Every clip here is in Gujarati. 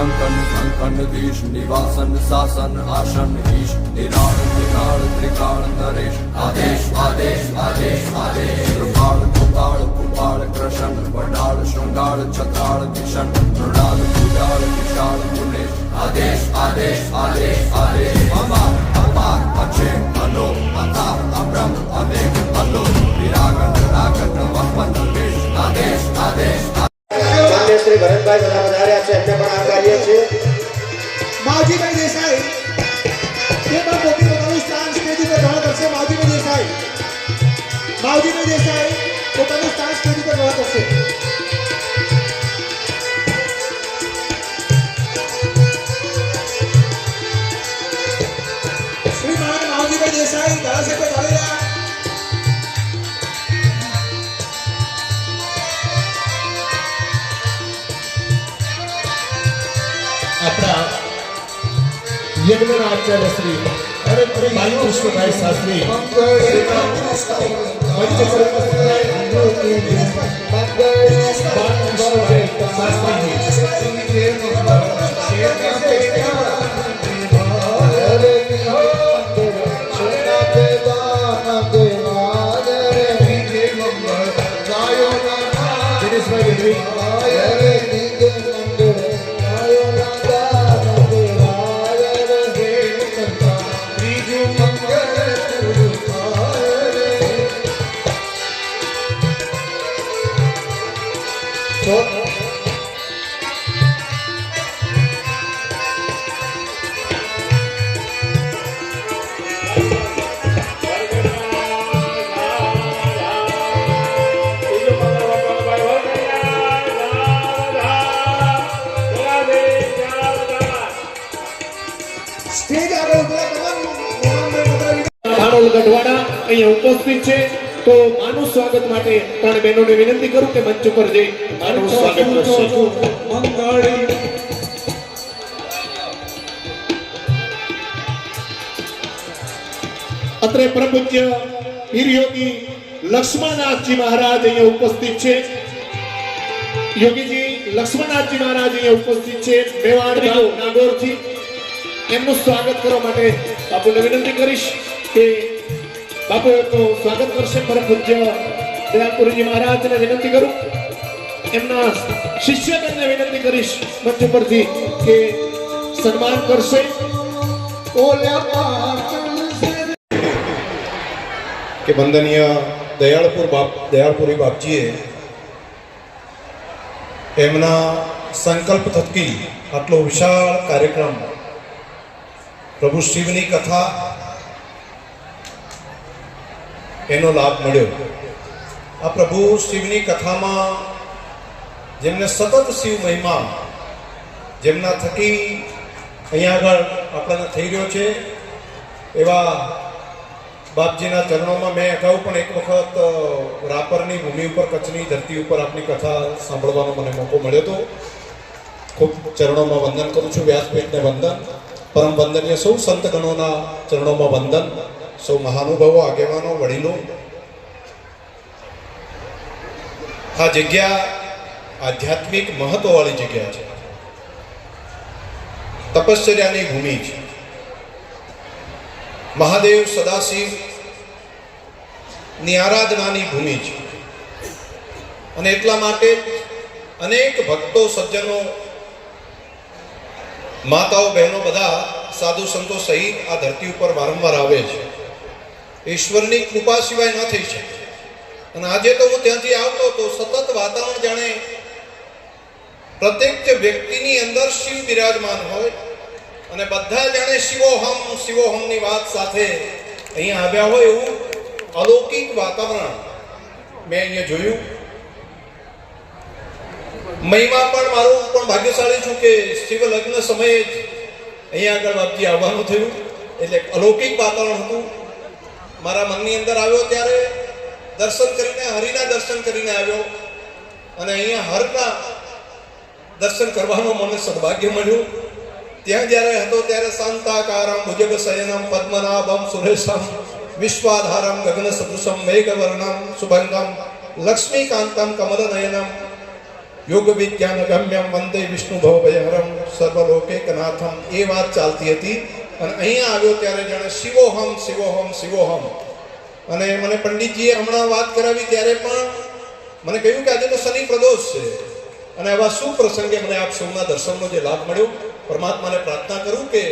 શંકન કંકણધીશ નિવાસન શાસન આસન ઈશ નિરાળ નિકાળ ત્રિકાળ નરેશ આદેશ આદેશ આદેશ આદેશ કૃપાળ કૃપાળ કૃપાળ કૃષ્ણ વડાળ શૃંગાળ છતાળ કિશન મૃણાલ કુડાળ વિશાળ મુનેશ આદેશ આદેશ આદેશ આદેશ અમાર અપાર અક્ષેમ અલો અતાર અબ્રહ્મ અનેક અલો વિરાગન રાગન વપન આદેશ આદેશ શ્રી ભરતભાઈ છે, એમને પણ આવકારીએ છીએ. માવજીભાઈ દેસાઈ. તે પણ પોતે પોતાનું સ્થાન સ્ટેજ ઉપર ગ્રહણ કરશે માવજીભાઈ દેસાઈ. માવજીભાઈ દેસાઈ પોતાનું સ્થાન સ્ટેજ ઉપર ગ્રહણ કરશે. આપણા યજ્ઞના આચાર્ય શ્રી બાલકૃષ્ણભાઈ શાસ્ત્રી બાલકૃષ્ણભાઈ ગઢવાડા અહીંયા ઉપસ્થિત છે. તો આનું સ્વાગત માટે ત્રણ બહેનોને વિનંતી કરું કે મંચ ઉપર જઈ. માનું સ્વાગત કરશે. અત્રે પ્રપૂજ્ય વીર યોગી લક્ષ્મણનાથજી મહારાજ અહીંયા ઉપસ્થિત છે. યોગીજી લક્ષ્મણનાથજી મહારાજ અહીંયા ઉપસ્થિત છે. મેવાડ નાગોરથી. એમનું સ્વાગત કરવા માટે આપણને વિનંતી કરીશ કે બાપુ સ્વાગત કરશે પરમ પૂજ્ય દયાપુરીજી મહારાજને વિનંતી કરું. એમના શિષ્યગણને વિનંતી કરીશ મધ્ય પરથી કે સન્માન કરશે. કે વંદનીય દયાળપુર બાપ, દયાળપુરી બાપજીએ એમના સંકલ્પ થકી આટલો વિશાળ કાર્યક્રમ પ્રભુ શિવની કથા એનો લાભ મળ્યો. આ પ્રભુ શિવની કથામાં જેમને સતત શિવ મહિમા, જેમના થકી અહીંયા આગળ આપણને થઈ રહ્યો છે, એવા બાપજીના ચરણોમાં મેં અગાઉ પણ એક વખત રાપરની ભૂમિ ઉપર, કચ્છની ધરતી ઉપર આપની કથા સાંભળવાનો મને મોકો મળ્યો હતો ખૂબ ચરણોમાં વંદન કરું છું, વ્યાસપીઠને વંદન, પરમ વંદનીય સૌ સંતગણોના ચરણોમાં વંદન. સૌ મહાનુભાવો, આગેવાનો, વડીલો. આ જગ્યા આધ્યાત્મિક મહત્વવાળી જગ્યા છે. તપશ્ચર્યાની ભૂમિ છે. મહાદેવ સદાશિવની આરાધનાની ભૂમિ છે. અને એટલા માટે અનેક ભક્તો, સજ્જનો, માતાઓ, બહેનો બધા સાધુ સંતો સહિત આ ધરતી ઉપર વારંવાર આવે છે. ઈશ્વરની કૃપા સિવાય ન થઈ શકે. અને આજે તો હું ત્યાંથી આવતો તો સતત વાતાવરણ જાણે પ્રત્યેક વ્યક્તિની અંદર શિવ બિરાજમાન હોય અને બધા જાણે શિવોહમ, શિવોહમની વાત સાથે અહીંયા આવ્યા હોય એવું અલૌકિક વાતાવરણ મેં અહીંયા જોયું. મહિમા પણ મારું પણ ભાગ્યશાળી છું કે શિવ લગ્ન સમયે જ અહીંયા આગળ બાપજી આવવાનું થયું. એટલે અલૌકિક વાતાવરણ હતું. મારા મનની અંદર આવ્યો ત્યારે દર્શન કરીને, હરિના દર્શન કરીને આવ્યો અને અહીંયા હરના દર્શન કરવાનું મને સદભાગ્ય મળ્યું. ત્યાં જ્યારે હતો ત્યારે શાંતાકારમ ભુજગ શયનમ પદ્મનાભમ સુરેશમ વિશ્વાધારમ ગગન સદૃશમ મેઘવર્ણમ શુભંગમ લક્ષ્મીકાંતમ કમલનયનમ યોગ વિજ્ઞાન ગમ્યમ વંદે વિષ્ણુ ભવભયહરમ સર્વલોકેકનાથમ એ વાત ચાલતી હતી. અને અહીંયા આવ્યો ત્યારે જાણે શિવોહમ શિવોહમ શિવોહમ. અને મને પંડિતજીએ હમણાં વાત કરાવી ત્યારે પણ મને કહ્યું કે આજે તો શનિ પ્રદોષ છે. અને આવા શું પ્રસંગે મને આપ સૌના દર્શનનો જે લાભ મળ્યો, પરમાત્માને પ્રાર્થના કરું કે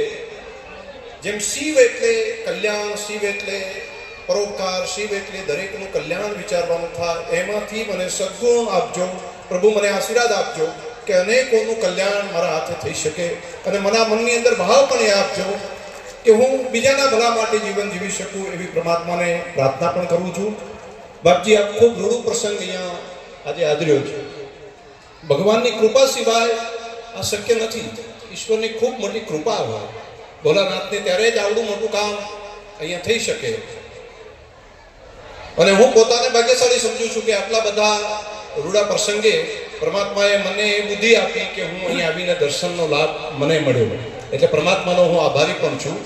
જેમ શિવ એટલે કલ્યાણ, શિવ એટલે પરોપકાર, શિવ એટલે દરેકનું કલ્યાણ વિચારવાનું થાય, એમાંથી મને સદગુણ આપજો, પ્રભુ મને આશીર્વાદ આપજો કે અનેકોનું કલ્યાણ મારા હાથે થઈ શકે. અને મારા મનની અંદર ભાવ પણ એ આપજો કે હું બીજાના ભલા માટે જીવન જીવી શકું એવી પરમાત્માને પ્રાર્થના પણ કરું છું. બાપજી, આ ખૂબ રૂડું પ્રસંગ અહીંયા આજે આદર્યો છે. ભગવાનની કૃપા સિવાય આ શક્ય નથી. ઈશ્વરની ખૂબ મોટી કૃપા હોય. ભોલાનાથને ત્યારે જ આવડું મોટું કામ અહીંયા થઈ શકે. અને હું પોતાને ભાગ્યશાળી સમજુ છું કે આટલા બધા રૂડા પ્રસંગે પરમાત્માએ મને એ બુદ્ધિ આપી કે હું અહીં આવીને દર્શનનો લાભ મને મળ્યો. એટલે પરમાત્માનો હું આભારી પણ છું.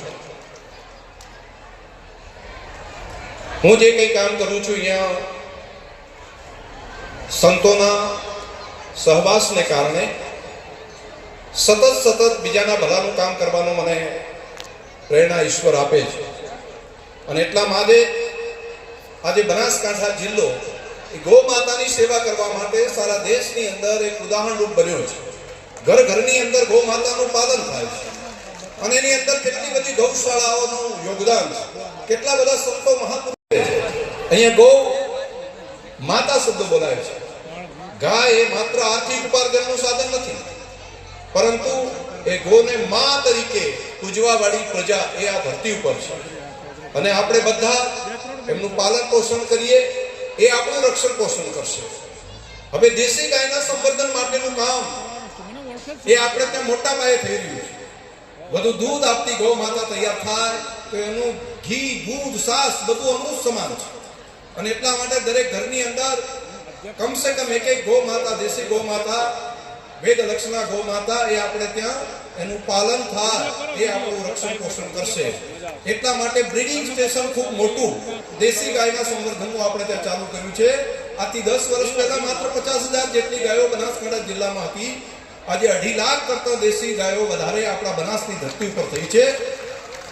હું જે કંઈ કામ કરું છું અહીંયા સંતોના સહવાસને કારણે સતત સતત બીજાના ભલાનું કામ કરવાનું મને પ્રેરણા ઈશ્વર આપે છે. અને એટલા માટે આજે બનાસકાંઠા જિલ્લો એ ગૌ માતાની સેવા કરવા માટે સારા દેશની અંદર એક ઉદાહરણરૂપ બન્યો છે. ઘર ઘરની અંદર ગૌ માતાનું પાલન થાય છે. અને એની અંદર કેટલી બધી ગૌશાળાઓનું યોગદાન છે. કેટલા બધા સંતો મહાપુરુષ છે. અહીંયા ગૌ માતા શબ્દ બોલાય છે. ગાય એ માત્ર આર્થિક ઉપાર્જનનું સાધન નથી, પરંતુ એ ગોને મા તરીકે પૂજવાવાળી પ્રજા એ આ ધરતી ઉપર છે. અને આપણે બધા એમનું પાલન પોષણ કરીએ, એ આપણું રક્ષણ પોષણ કરશે. હવે દેશી ગાયના સંવર્ધન માટેનું કામ એ આપણે ત્યાં મોટા પાયે થઈ રહ્યું છે. વધુ દૂધ આપતી ગૌ માતા તૈયાર થાય તો એનું ઘી, દૂધ સાસ બધું અમૃત સમાન છે. અને એટલા માટે દરેક ઘરની અંદર કમસે કમ એક એક ગૌ માતા, દેશી ગૌ માતા, વેદ લક્ષણા ગૌ માતા એ આપણે ત્યાં એનું પાલન થાય, એ આપણું રક્ષણ પોષણ કરશે. એટલા માટે બ્રીડિંગ સ્ટેશન ખૂબ મોટું. દેશી ગાયના સંવર્ધનનું આપણે ત્યાં ચાલુ કર્યું છે. આથી દસ વર્ષ પહેલા માત્ર પચાસ હજાર જેટલી ગાયો બનાસકાંઠા જિલ્લામાં હતી. આજે અઢી લાખ કરતા દેશી ગાયો વધારે આપણા બનાસની ધરતી ઉપર થઈ છે.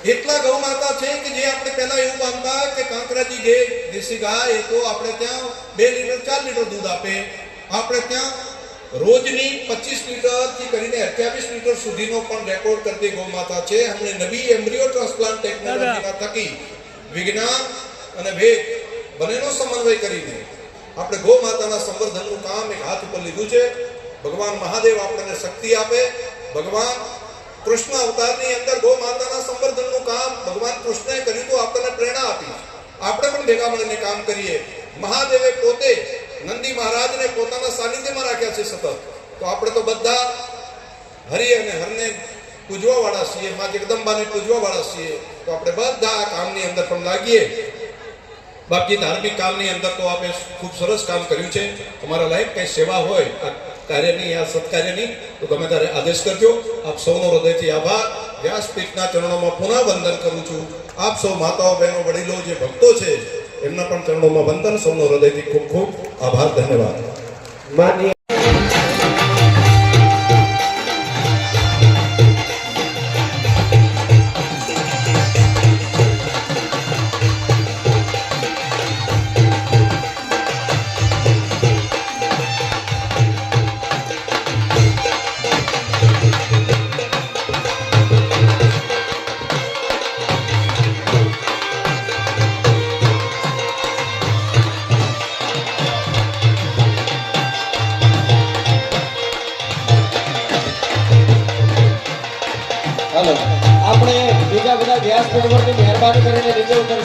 એટલા ગૌ માતા છે કે જે આપણે પહેલા એવું માનતા કે કાંકરાજી ગે દેશી ગાય એ તો આપણે ત્યાં બે લીટર, ચાર લીટર દૂધ આપે. આપણે ત્યાં રોજની પચીસ લીટરથી કરીને અઠ્યાવીસ લીટર સુધીનો પણ રેકોર્ડ કરતી ગૌ માતા છે. હમણે નવી એમ્બ્રિયો ટ્રાન્સપ્લાન્ટ ટેકનોલોજીના થકી વિજ્ઞાન અને વેગ બંનેનો સમન્વય કરીને આપણે ગૌ માતાના સંવર્ધનનું કામ એક હાથ ઉપર લીધું છે. ભગવાન મહાદેવ આપણને શક્તિ આપે. ભગવાન કૃષ્ણ અવતારની અંદર ગૌ માતાના સંવર્ધનનું કામ ભગવાન કૃષ્ણએ કર્યું તો આપણને પ્રેરણા આપી. આપણે પણ ભેગા મળીને કામ કરીએ. મહાદેવે પોતે નંદી મહારાજને પોતાના સાનિધ્યમાં રાખ્યા છે સતત. તો આપણે તો બધા હરિ અને હરને પૂજવા વાળા છીએ. મા જગદંબાને પૂજવા વાળા છીએ. તો આપણે બધા આ કામની અંદર પણ લાગીએ. બાકી ધાર્મિક કામની અંદર તો આપણે ખૂબ સરસ કામ કર્યું છે. તમારા લાયક કંઈ સેવા હોય કાર્યની આ સત્કાર્યની તો ગમે ત્યારે આદેશ કરજો. આપ સૌનો હૃદયથી આભાર. વ્યાસપીઠના ચરણોમાં પુનઃ વંદન કરું છું. આપ સૌ માતાઓ, બહેનો, વડીલો, જે ભક્તો છે, એમના પણ ચરણોમાં વંદન. સૌનો હૃદયથી ખૂબ ખૂબ આભાર, ધન્યવાદ. માનનીય મહેરબાની કરીને નીચે ઉતરશો